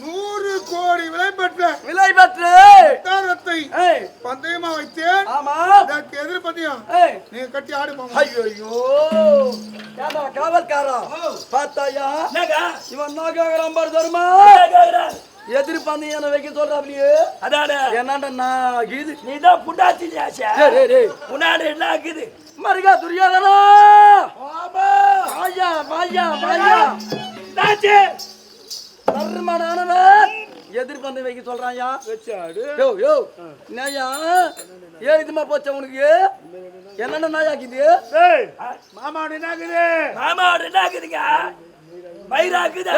நூறு கோடி விலை பெற்ற விலை பெற்று தாரத்தை பந்தயமா வைத்தேன். ஆமா. அதற்கு எதிர் பந்தயம். நீங்க கட்டி ஆடு போங்க. ஐயோ காவல்காரா பார்த்தாயா? இவன் கேக்குறான் பாரு தருமா எதிர்பார்ந்து என்ன வைக்க சொல்றாப்லையே? அதான? என்னடா நான் இது நீ தான் புண்டாச்சி ஆசை முன்னாடி என்ன ஆகுது மருகா துரியாதனா? மாயா மாயா மாயா தாச்சி. தர்மனானவன் எதிர்பார்ந்து வைக்க சொல்றாயா? வச்சாடு யோ யோ. நாயா? ஏதுமா போச்ச உனக்கு? என்னென்ன நாயாக்குது மாமா என்ன ஆகுது? மாமா என்ன ஆகுதுங்க? மயிராக்குது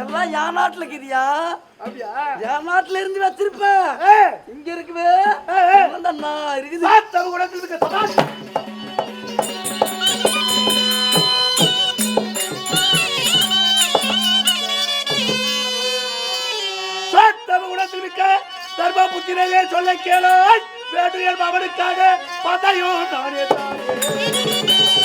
எல்லாம் என் நாட்டுல இருக்குதுயா என் நாட்டுல இருந்து நான் திருப்பேன். இங்க இருக்குவே நான் இருக்குது. கூட இருக்கு தர்ம புத்திரவே சொல்ல கேளோ. வேட்டுயர் அவனுக்காக பதையோ நானே தானே.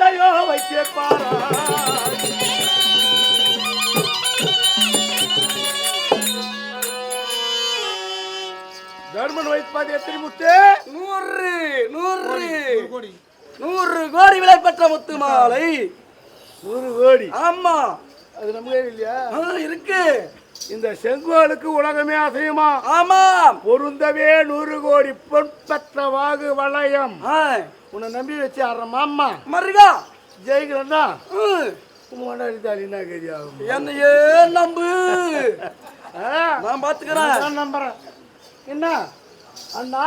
பந்தயோ வைத்திருப்பாரா தர்மன் வைப்பாதி எத்தனை முத்து? நூறு நூறு. கோடி நூறு கோடி. விலை பெற்ற முத்து மாலை. நூறு கோடி. ஆமா. அது நமக்கே இல்லையா? இருக்கு. இந்த செங்கோலுக்கு உலகமே அசையுமா? ஆமா பொருந்தவே நூறு கோடி பொன்பற்ற வாகு வளையம். உன்னை நம்பி வச்சு ஆடுற மாமா. மருகா. ஜெயிக்கிறேன்னா ம், மூணாடி தாலி என்ன கதி ஆகும்? என்னையே நம்பு. நான் பாத்துக்கிறேன் நான் நம்புறேன். என்ன? அண்ணா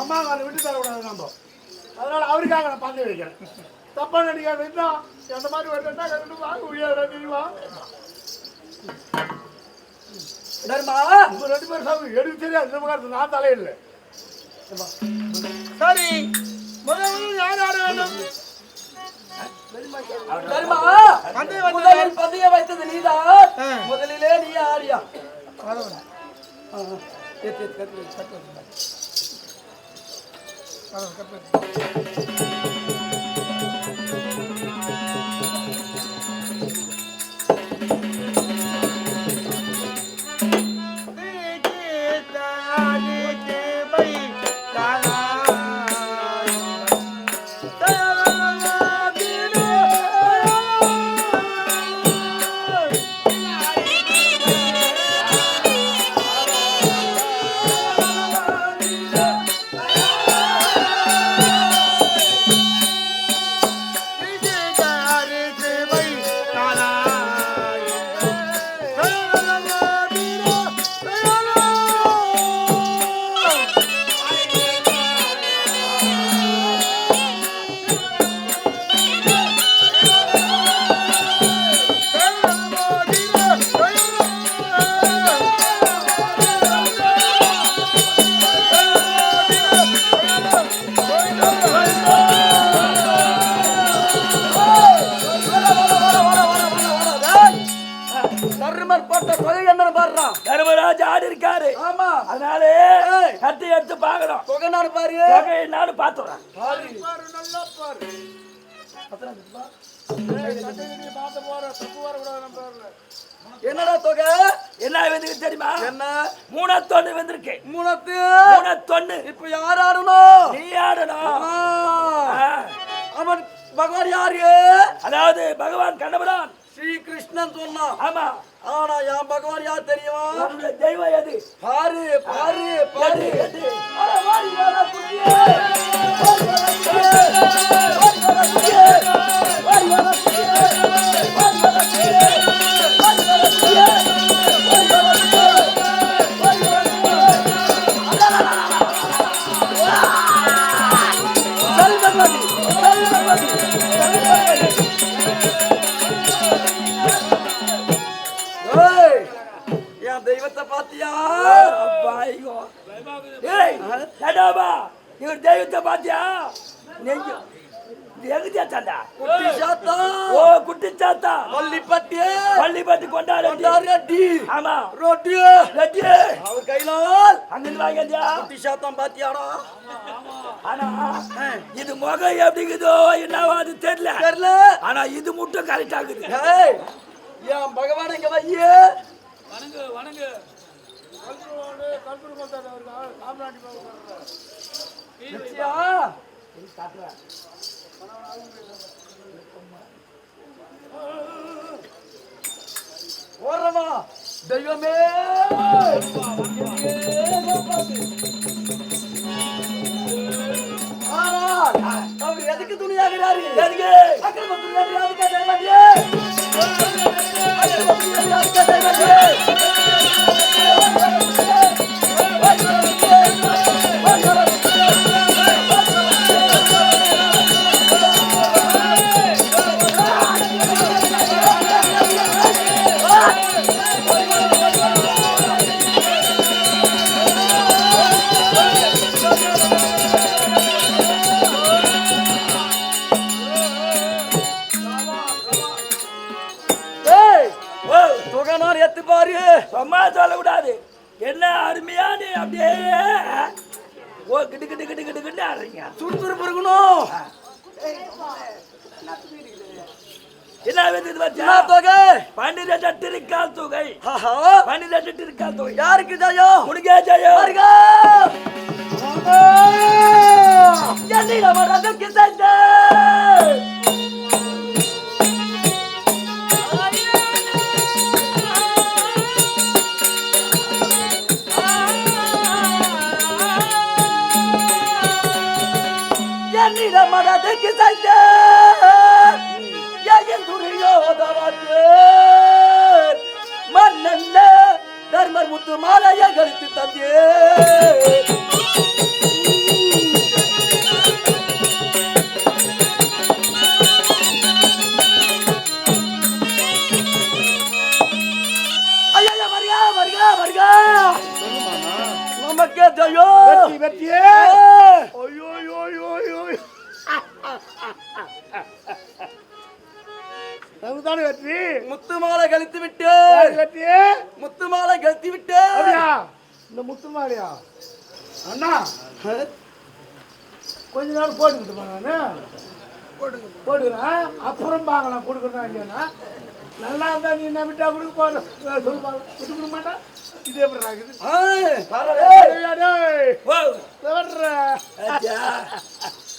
அம்மா அதை விட்டு தரக்கூடாது நம்ம. அதனால அவருக்காக நான் பார்த்து வைக்கிறேன். தப்பா நினைக்காத இன்னும் எந்த மாதிரி வருதுன்னா வாங்க முடியாது தெரியுமா? உங்க ரெண்டு பேரும் சாப்பிடு எனக்கு தெரியாது இந்த பக்கத்து நான் தலையில்லை சரி முதல்ல யார் ஆட வேண்டும்? முதலில் பந்தய வைத்தது நீதான். முதலிலே நீ ஆடியா. கட்டு, கட்டு. தர்மராஜ் ஆடி இருக்காரு. ஆமா. அதனால கட்டி எடுத்து பார்க்கணும். தொகை நாடு பாரு. தொகை நானும் பார்த்துறேன் என்னடா தொகை? என்ன வந்துருக்கு தெரியுமா? என்ன? மூணத்தொன்னு வந்திருக்கு மூணத்து? மூணத்தொன்னு. இப்ப யார் ஆடணும்? நீ ஆடணும். அவன் பகவான் யாரு? அதாவது பகவான் கண்ணபுரான். ஸ்ரீ கிருஷ்ணன் சொன்னான். ஆமா. ஆனா என் பகவான் யார் தெரியுமா? தெய்வம் எது? பாரு பாரு பாரு. பாத்தியா? நெஞ்சு. சாத்தாண்டா குட்டி சாத்தா. ஓ குட்டி சாத்தா. பள்ளிப்பட்டி பள்ளிப்பட்டி கொண்டாடி ரெட்டி. ஆமா. ரொட்டி. ரெட்டி. அவர் கையிலால். அங்கிருந்து வாங்கியா குட்டி சாத்தம் பாத்தியாடா? ஆனா இது முகம் எப்படிங்குதோ என்னவோ அது தெரியல. தெரியல. ஆனா இது மட்டும் கரெக்ட் ஆகுது. ஏய் என் பகவான் இங்க வையே ஓரமா. தெய்வமே. ஆனால் அவர் எதுக்கு துணியாகிறாரு? எதுக்கு? அக்கிரம துணியாகிறா அப்படியே ஓ கிட்டு கிட்டு கிட்டு கிட்டு கிட்டு ஆடுறீங்க. சுறுசுறுப்பு இருக்கணும் என்ன என்ன பச்சா தொகை? பன்னிரெண்டு திருக்கால் தொகை. பன்னிரெண்டு திருக்கால் தொகை. யாருக்கு ஜெயம்? உனக்கே ஜெயம். வருக மரத்துக்கு சென்று என் துரியோதரத்து மன்னல்ல தர்மர் முத்து மாலையை கழித்து தந்தே. நமக்கே ஜெயோ வெற்றி வெற்றியே. ஐயோ ஐயோ ஐயோ. நமக்குதானே வெற்றி. முத்து மாலை கழித்து விட்டு வெற்றியே முத்து மாலை கழித்து விட்டு இந்த முத்துமாரியா அண்ணா கொஞ்ச நாள் போட்டுக்கிட்டுமா நான் போட்டுக்கிறேன். அப்புறம் பார்க்கலாம் கொடுக்குறதா இல்லையாண்ணா. நல்லா இருந்தா நீ என்ன விட்டா கொடுக்க போற? சொல்லுப்பா. விட்டு கொடுக்க மாட்டேன் இது எப்படி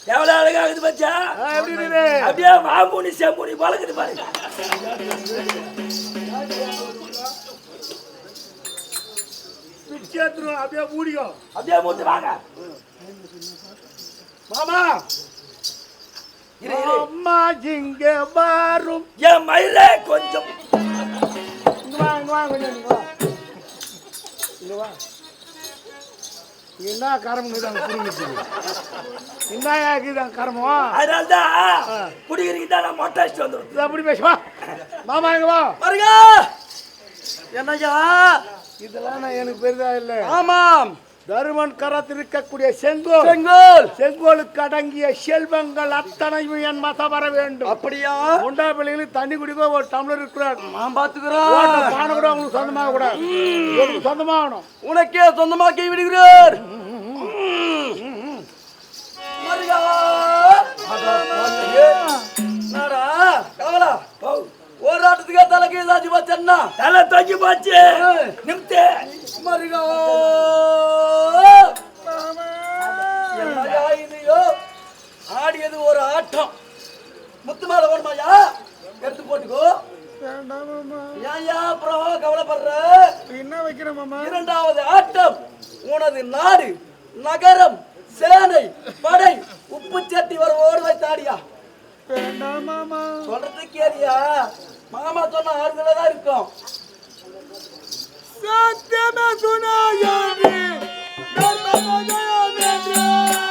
அச்சா எவ்வளவு அழகாகுது பச்சா இருக்குது? அப்படியே மாமுனி செம்புனி பழகுது பாருங்க. அப்படியே மூடிக்கும் அப்படியே மூட்டு வாங்க. மாமா. அம்மா இங்க வரும். என் மயிலே கொஞ்சம் இங்க வா இங்க வா கொஞ்சம் இங்க வா. இங்க வா. இங்க என்ன கரம் தான் புரிஞ்சுச்சு என்ன இருக்குது கரமம்? அதனால்தான் குடிக்கிறீங்க தான் நான் மொட்டை அடிச்சுட்டு வந்துடும் அப்படி பேசுவா மாமா இங்க வா. வருக என்னய்யா? இதெல்லாம் நான் எனக்கு பெரிதா இல்லை. ஆமாம். தருமன் கரத்தில் இருக்கக்கூடிய செங்கோல். செங்கோல். செங்கோலுக்கு அடங்கிய செல்வங்கள் அத்தனையும் என் மத வர வேண்டும். அப்படியா? முண்டா பிள்ளைங்களுக்கு தண்ணி குடிக்க ஒரு டம்ளர் இருக்கிறார். நான் பாத்துக்கிறேன் பானை கூட உங்களுக்கு சொந்தமாக கூட. உங்களுக்கு சொந்தமாகணும்? உனக்கே சொந்தமாக்கி விடுகிறார். ஒரு ஆட்டத்துக்கே தலைக்கு ஏதாச்சும் வச்சேன்னா தலை தொங்கி போச்சு. நிமித்து. மருகா படை உப்பு சட்டி வர ஓடு தாடியா மாமா சொல்றது கேரியா மாமா சொன்ன ஆறுதலா தான் இருக்கும் சத்தியமே சுனாயாமி Yeah.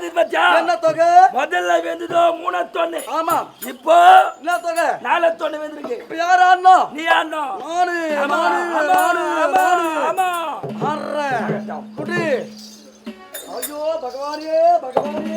வேந்தது பச்சா என்ன தொகை? முதல்ல வேந்ததோ மூணு தொண்ணு ஆமா. இப்போ என்ன தொகை? நாலு தொண்ணு வேந்திருக்கு இப்ப யார் ஆடணும் நீ ஆடணும் நானு பகவானே பகவானே.